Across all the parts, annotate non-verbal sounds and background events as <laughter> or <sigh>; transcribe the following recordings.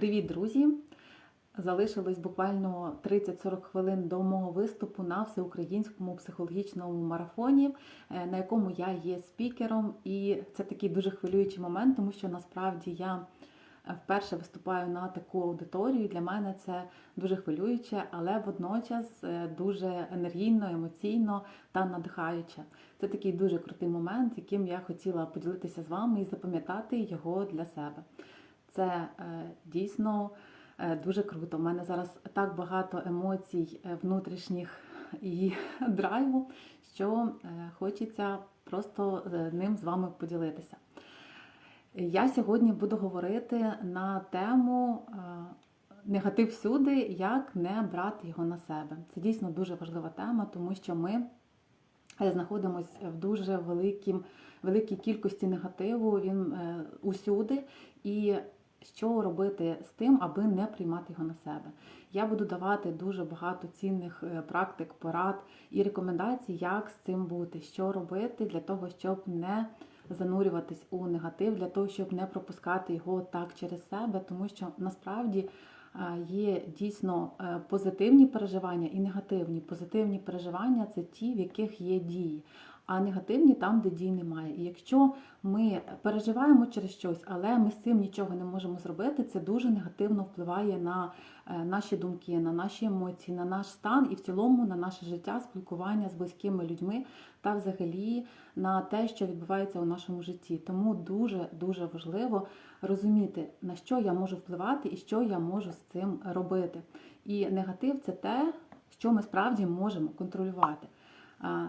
Привіт, друзі! Залишилось буквально 30-40 хвилин до мого виступу на всеукраїнському психологічному марафоні, е, на якому я є спікером. І це такий дуже хвилюючий момент, тому що насправді я е, вперше виступаю на таку аудиторію. Для мене це дуже хвилююче, але водночас е, дуже енергійно, емоційно та надихаюче. Це такий дуже крутий момент, яким я хотіла поділитися з вами і запам'ятати його для себе. Це е, дійсно е, дуже круто. У мене зараз так багато емоцій е, внутрішніх і <laughs> драйву, що хочеться просто ним з вами поділитися. Я сьогодні буду говорити на тему негатив всюди, як не брати його на себе. Це дійсно дуже важлива тема, тому що ми знаходимося в дуже великім, великій кількості негативу. Він усюди. І що робити з тим, аби не приймати його на себе. Я буду давати дуже багато цінних е, практик, порад і рекомендацій, як з цим бути, що робити для того, щоб не занурюватись у негатив, для того, щоб не пропускати його так через себе, тому що насправді е, є дійсно е, позитивні переживання і негативні. Позитивні переживання це ті, в яких є дії. А негативні там, де дій немає. І якщо ми переживаємо через щось, але ми з цим нічого не можемо зробити, це дуже негативно впливає на е, наші думки, на наші емоції, на наш стан і в цілому на наше життя, спілкування з близькими людьми та взагалі на те, що відбувається у нашому житті. Тому дуже дуже важливо розуміти, на що я можу впливати і що я можу з цим робити. І негатив це те, що ми справді можемо контролювати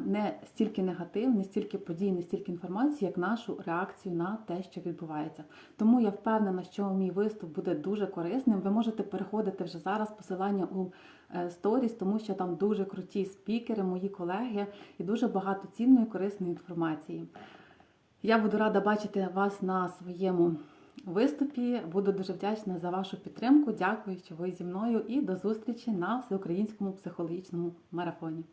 не стільки негатив, не стільки подій, не стільки інформації, як нашу реакцію на те, що відбувається. Тому я впевнена, що мій виступ буде дуже корисним. Ви можете переходити вже зараз посилання у е, сторіс, тому що там дуже круті спікери, мої колеги і дуже багато цінної корисної інформації. Я буду рада бачити вас на своєму виступі. Буду дуже вдячна за вашу підтримку. Дякую, що ви зі мною, і до зустрічі на всеукраїнському психологічному марафоні.